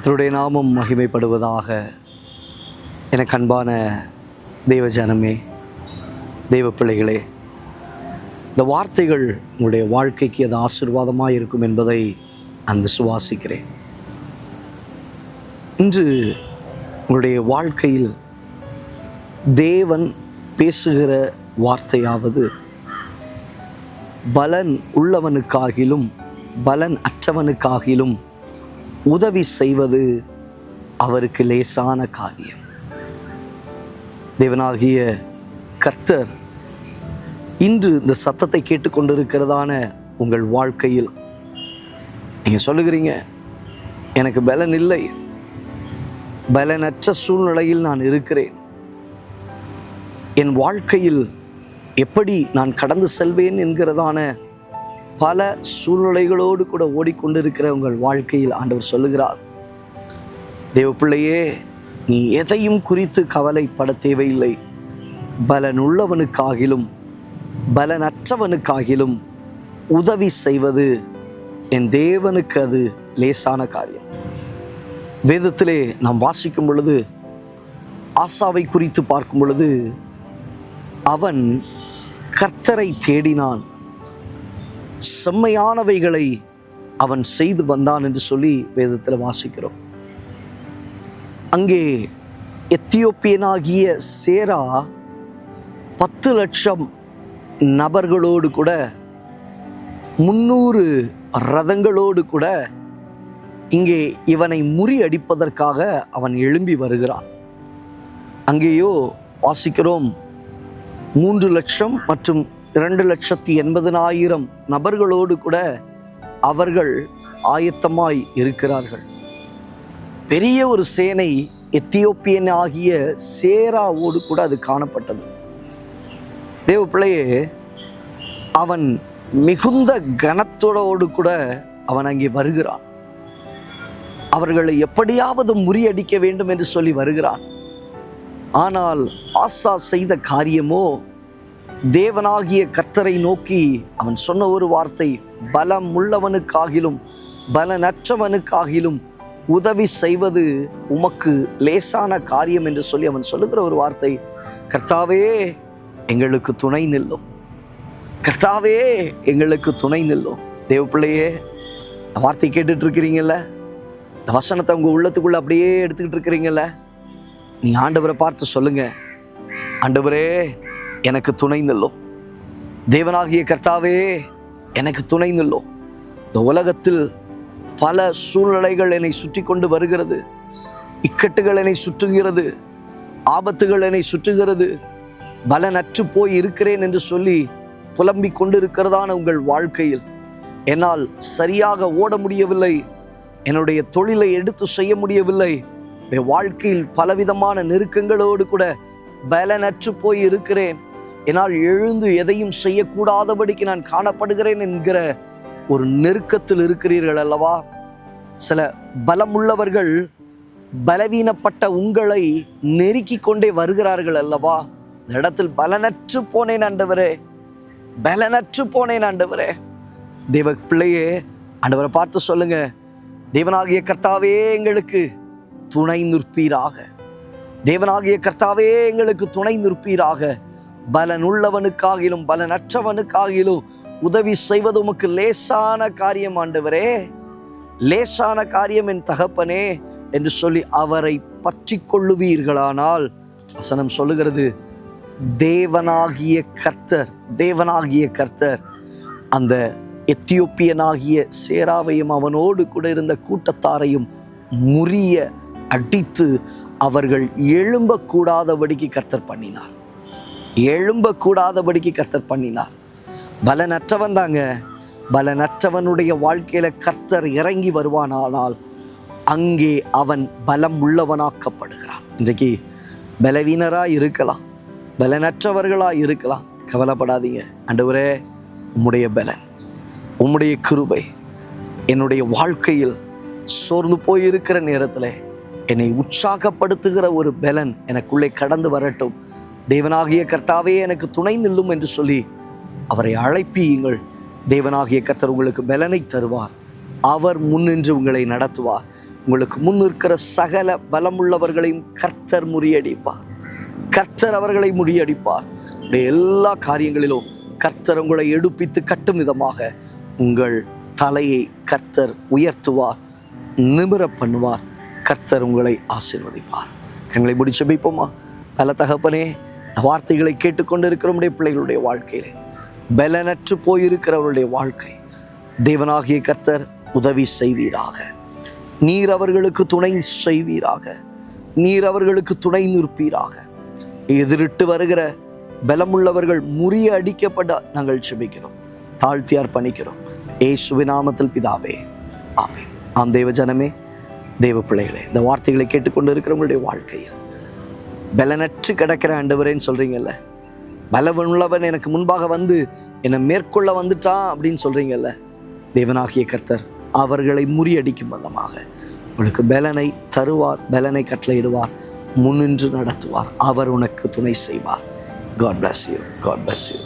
கத்தருடைய நாமம் மகிமைப்படுவதாக எனக்கு அன்பான தெய்வ ஜனமே தெய்வ பிள்ளைகளே இந்த வார்த்தைகள் உங்களுடைய வாழ்க்கைக்கு அது ஆசீர்வாதமாக இருக்கும் என்பதை நான் விசுவாசிக்கிறேன். இன்று உங்களுடைய வாழ்க்கையில் தேவன் பேசுகிற வார்த்தையாவது பலன் உள்ளவனுக்காகிலும் பலன் அற்றவனுக்காகிலும் உதவி செய்வது அவருக்கு லேசான காரியம். தேவனாகிய கர்த்தர் இன்று இந்த சத்தத்தை கேட்டுக்கொண்டிருக்கிறதான உங்கள் வாழ்க்கையில் நீங்கள் சொல்லுகிறீங்க எனக்கு பலன் இல்லை. பலனற்ற சூழ்நிலையில் நான் இருக்கிறேன். என் வாழ்க்கையில் எப்படி நான் கடந்து செல்வேன் என்கிறதான பல சூழ்நிலைகளோடு கூட ஓடிக்கொண்டிருக்கிற உங்கள் வாழ்க்கையில் ஆண்டவர் சொல்லுகிறார். தேவ பிள்ளையே நீ எதையும் குறித்து கவலைப்பட தேவையில்லை. பலனுள்ளவனுக்காகிலும் பலனற்றவனுக்காகிலும் உதவி செய்வது என் தேவனுக்கு அது லேசான காரியம். வேதத்திலே நாம் வாசிக்கும் பொழுது ஆசாவை குறித்து பார்க்கும் பொழுது அவன் கர்த்தரை தேடினான். செம்மையானவைகளை அவன் செய்து வந்தான் என்று சொல்லி வேதத்தில் வாசிக்கிறோம். அங்கே எத்தியோப்பியனாகிய சேரா பத்து லட்சம் நபர்களோடு கூட முன்னூறு ரதங்களோடு கூட இங்கே இவனை முறியடிப்பதற்காக அவன் எழும்பி வருகிறான். அங்கேயோ வாசிக்கிறோம் மூன்று லட்சம் மற்றும் இரண்டு லட்சத்தி எண்பதனாயிரம் நபர்களோடு கூட அவர்கள் ஆயத்தமாய் இருக்கிறார்கள். பெரிய ஒரு சேனை எத்தியோப்பியன் ஆகிய சேராவோடு கூட அது காணப்பட்டது. தேவ பிள்ளையே அவன் மிகுந்த கனத்தோடு கூட அவன் அங்கே வருகிறான். அவர்களை எப்படியாவது முறியடிக்க வேண்டும் என்று சொல்லி வருகிறான். ஆனால் ஆசா செய்த காரியமோ தேவனாகிய கர்த்தரை நோக்கி அவன் சொன்ன ஒரு வார்த்தை பலம் உள்ளவனுக்காகிலும் பலனற்றவனுக்காகிலும் உதவி செய்வது உமக்கு லேசான காரியம் என்று சொல்லி அவன் சொல்லுகிற ஒரு வார்த்தை. கர்த்தாவே எங்களுக்கு துணை நில்லும். கர்த்தாவே எங்களுக்கு துணை நில்லும். தேவ பிள்ளையே இந்த வார்த்தை கேட்டுட்டு இருக்கிறீங்கல்ல இந்த வசனத்தை உங்கள் உள்ளத்துக்குள்ளே அப்படியே எடுத்துக்கிட்டு இருக்கிறீங்கல்ல நீ ஆண்டவரை பார்த்து சொல்லுங்கள் ஆண்டவரே எனக்கு துணை நில்லோ தேவனாகிய கர்த்தாவே எனக்கு துணை நில்லோ இந்த உலகத்தில் பல சூழ்நிலைகள் என்னை சுற்றி கொண்டு வருகிறது. இக்கட்டுகள் என்னை சுற்றுகிறது. ஆபத்துகள் என்னை சுற்றுகிறது. பலனற்று போய் இருக்கிறேன் என்று சொல்லி புலம்பிக் கொண்டிருக்கிறதான உங்கள் வாழ்க்கையில் என்னால் சரியாக ஓட முடியவில்லை. என்னுடைய தொழிலை எடுத்து செய்ய முடியவில்லை. என் வாழ்க்கையில் பலவிதமான நெருக்கங்களோடு கூட பலனற்று போய் இருக்கிறேன். என்னால் எழுந்து எதையும் செய்யக்கூடாதபடிக்கு நான் காணப்படுகிறேன் என்கிற ஒரு நெருக்கத்தில் இருக்கிறீர்கள் அல்லவா? சில பலமுள்ளவர்கள் பலவீனப்பட்ட உங்களை நெருக்கி கொண்டே வருகிறார்கள் அல்லவா? இந்த இடத்தில் பலனற்று போனேன் ஆண்டவரே பலனற்று போனேன் ஆண்டவரே. தேவ பிள்ளையே ஆண்டவரை பார்த்து சொல்லுங்க. தேவனாகிய கர்த்தாவே எங்களுக்கு துணை நிற்பீராக. தேவனாகிய கர்த்தாவே எங்களுக்கு துணை நிற்பீராக. பலன் உள்ளவனுக்காகிலும் பலனற்றவனுக்காகிலும் உதவி செய்வது உமக்கு லேசான காரியம் ஆண்டவரே. லேசான காரியம் என் தகப்பனே என்று சொல்லி அவரை பற்றி கொள்ளுவீர்களானால் வசனம் சொல்லுகிறது தேவனாகிய கர்த்தர் தேவனாகிய கர்த்தர் அந்த எத்தியோப்பியனாகிய சேராவையும் அவனோடு கூட இருந்த கூட்டத்தாரையும் முறிய அடித்து அவர்கள் எழும்பக்கூடாதபடிக்கு கர்த்தர் பண்ணினார். எழும்பக்கூடாதபடிக்கு கர்த்தர் பண்ணினார். பலனற்றவன் தாங்க. பலனற்றவனுடைய வாழ்க்கையில் கர்த்தர் இறங்கி வருவானானால் அங்கே அவன் பலம் உள்ளவனாக்கப்படுகிறான். இன்றைக்கு பலவீனராக இருக்கலாம். பலனற்றவர்களாக இருக்கலாம். கவலைப்படாதீங்க. அண்டவரே உம்முடைய பலன் உம்முடைய கிருபை என்னுடைய வாழ்க்கையில் சோர்ந்து போயிருக்கிற நேரத்தில் என்னை உற்சாகப்படுத்துகிற ஒரு பலன் எனக்குள்ளே கடந்து வரட்டும். தேவனாகிய கர்த்தாவே எனக்கு துணை நில்லும் என்று சொல்லி அவரை அழைப்பியுங்கள் தேவனாகிய கர்த்தர் உங்களுக்கு பலனை தருவார். அவர் முன்னின்று உங்களை நடத்துவார். உங்களுக்கு முன் இருக்கிற சகல பலமுள்ளவர்களையும் கர்த்தர் முறியடிப்பார். கர்த்தர் அவர்களை முறியடிப்பார். எல்லா காரியங்களிலும் கர்த்தர் உங்களை எடுப்பித்து கட்டும் விதமாக உங்கள் தலையை கர்த்தர் உயர்த்துவார் நிமிர பண்ணுவார். கர்த்தர் உங்களை ஆசிர்வதிப்பார். கண்களை முடிச்சு வைப்போமா? பல தகப்பனே வார்த்தைகளை கேட்டுக்கொண்டு இருக்கிறவருடைய பிள்ளைகளுடைய வாழ்க்கையிலே. பலனற்று போயிருக்கிறவருடைய வாழ்க்கை. தேவனாகிய கர்த்தர் உதவி செய்வீராக. நீர் அவர்களுக்கு துணை செய்வீராக. நீர் அவர்களுக்கு துணை நிற்பீராக. எதிரிட்டு வருகிற பலமுள்ளவர்கள் முறிய அடிக்கப்பட நாங்கள் செபிக்கிறோம் தாழ்த்தி அர்ப்பணிக்கிறோம் ஏசுவி நாமத்தில் பிதாவே. ஆமே ஆம் தேவ ஜனமே தேவ பிள்ளைகளே இந்த வார்த்தைகளை கேட்டுக்கொண்டு இருக்கிறவங்களுடைய வாழ்க்கையில் பலனற்று கிடக்கிற ஆண்டவரேன்னு சொல்கிறீங்கல்ல பலவனுள்ளவன் எனக்கு முன்பாக வந்து என்னை மேற்கொள்ள வந்துட்டான் அப்படின்னு சொல்கிறீங்கல்ல தேவனாகிய கர்த்தர் அவர்களை முறியடிக்கும் வண்ணமாக உனக்கு பலனை தருவார் பலனை கட்டளையிடுவார் முன்னின்று நடத்துவார். அவர் உனக்கு துணை செய்வார். God bless you God bless you